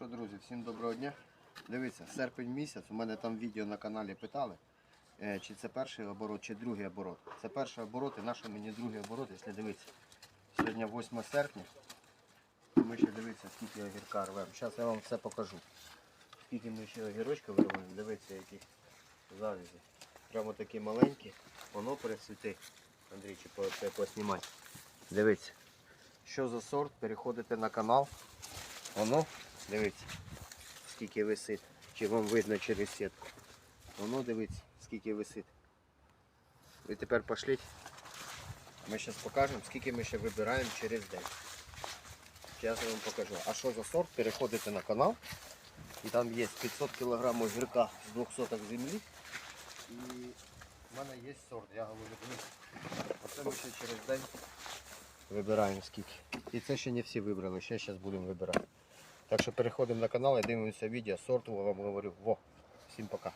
Що, друзі, всім доброго дня. Дивіться, серпень місяць, у мене там відео на каналі питали, е, чи це перший оборот, чи другий оборот. Це перший оборот і наш мені другий оборот, якщо дивитися. Сьогодні 8 серпня. Ми ще дивіться, скільки огірка рвемо. Зараз я вам все покажу. Скільки ми ще огірочка вирвемо, дивіться, які завязі. Прямо такі маленькі. Воно пересвіти. Андрій, чи по- це поснімати. Дивіться. Що за сорт? Переходите на канал. Воно, дивіться, скільки висить. Чи вам видно через сітку. Воно дивіться, скільки висить. Ви тепер пошліть. Ми зараз покажемо, скільки ми ще вибираємо через день. Зараз я вам покажу. А що за сорт? Переходите на канал. І там є 500 кг гірка з 2 соток землі. І в мене є сорт, я говорю. Оце ми ще через день вибираємо скільки. І це ще не всі вибрали, ще зараз будемо вибирати. Так що переходимо на канал і дивимося відео. Сорт вам говорю. Во. Всім пока.